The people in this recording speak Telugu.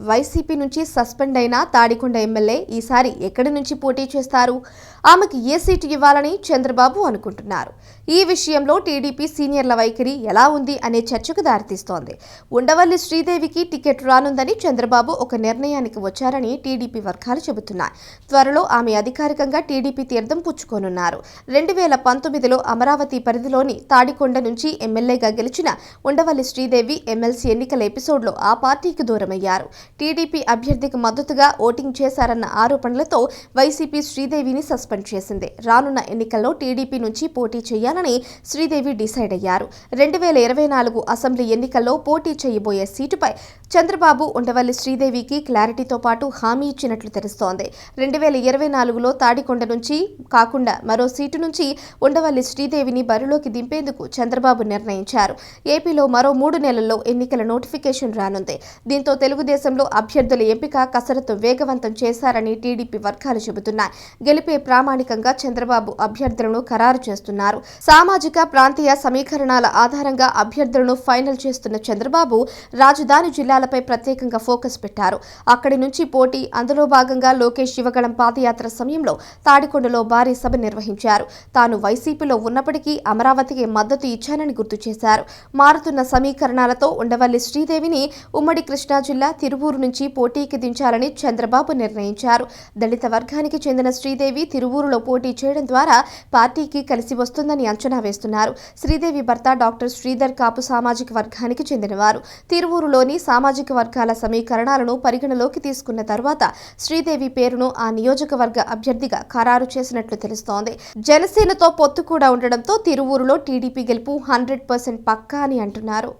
వైసీపీ నుంచి సస్పెండ్ అయిన తాడికొండ ఎమ్మెల్యే ఈసారి ఎక్కడి నుంచి పోటీ చేస్తారు? ఆమెకు ఏ సీటు ఇవ్వాలని చంద్రబాబు అనుకుంటున్నారు. ఈ విషయంలో టీడీపీ సీనియర్ల వైఖరి ఎలా ఉంది అనే చర్చకు దారితీస్తోంది. ఉండవల్లి శ్రీదేవికి టికెట్ రానుందని చంద్రబాబు ఒక నిర్ణయానికి వచ్చారని టీడీపీ వర్గాలు చెబుతున్నాయి. త్వరలో ఆమె అధికారికంగా టీడీపీ తీర్థం పుచ్చుకోనున్నారు. రెండు వేల పంతొమ్మిదిలో అమరావతి పరిధిలోని తాడికొండ నుంచి ఎమ్మెల్యేగా గెలిచిన ఉండవల్లి శ్రీదేవి ఎమ్మెల్సీ ఎన్నికల ఎపిసోడ్లో ఆ పార్టీకి దూరమయ్యారు. టీడీపీ అభ్యర్థికి మద్దతుగా ఓటింగ్ చేశారన్న ఆరోపణలతో వైసీపీ శ్రీదేవిని సస్పెండ్ చేసింది. రానున్న ఎన్నికల్లో టీడీపీ నుంచి పోటీ చేయాలని శ్రీదేవి డిసైడ్ అయ్యారు. రెండు వేల ఇరవై నాలుగు అసెంబ్లీ ఎన్నికల్లో పోటీ చేయబోయే సీటుపై చంద్రబాబు ఉండవల్లి శ్రీదేవికి క్లారిటీతో పాటు హామీ ఇచ్చినట్లు తెలుస్తోంది. రెండు వేల ఇరవై నాలుగులో తాడికొండ నుంచి కాకుండా మరో సీటు నుంచి ఉండవల్లి శ్రీదేవిని బరిలోకి దింపేందుకు చంద్రబాబు నిర్ణయించారు. ఏపీలో మరో మూడు నెలల్లో ఎన్నికల నోటిఫికేషన్ రానుంది. దీంతో తెలుగుదేశం తెలుగుదేశంలో అభ్యర్థుల ఎంపిక కసరత్తు వేగవంతం చేశారని టీడీపీ వర్గాలు చెబుతున్నాయి. గెలిపే ప్రామాణికంగా చంద్రబాబు అభ్యర్థులను ఖరారు చేస్తున్నారు. సామాజిక ప్రాంతీయ సమీకరణాల ఆధారంగా అభ్యర్థులను ఫైనల్ చేస్తున్న చంద్రబాబు రాజధాని జిల్లాలపై ప్రత్యేకంగా ఫోకస్ పెట్టారు. అక్కడి నుంచి పోటీ అందులో భాగంగా లోకేష్ శివగళం పాదయాత్ర సమయంలో తాడికొండలో భారీ సభ నిర్వహించారు. తాను వైసీపీలో ఉన్నప్పటికీ అమరావతికి మద్దతు ఇచ్చానని గుర్తు చేశారు. మారుతున్న సమీకరణాలతో ఉండవల్లి శ్రీదేవిని ఉమ్మడి కృష్ణా జిల్లా తిరువూరు నుంచి పోటీకి దించాలని చంద్రబాబు నిర్ణయించారు. దళిత వర్గానికి చెందిన శ్రీదేవి తిరువూరులో పోటీ చేయడం ద్వారా పార్టీకి కలిసి వస్తుందని అంచనా వేస్తున్నారు. శ్రీదేవి భర్త డాక్టర్ శ్రీధర్ కాపు సామాజిక వర్గానికి చెందినవారు. తిరువూరులోని సామాజిక వర్గాల సమీకరణాలను పరిగణలోకి తీసుకున్న తర్వాత శ్రీదేవి పేరును ఆ నియోజకవర్గ అభ్యర్థిగా ఖరారు చేసినట్లు తెలుస్తోంది. జనసేనతో పొత్తు కూడా ఉండడంతో తిరువూరులో టీడీపీ గెలుపు హండ్రెడ్ పర్సెంట్ పక్కా అని అంటున్నారు.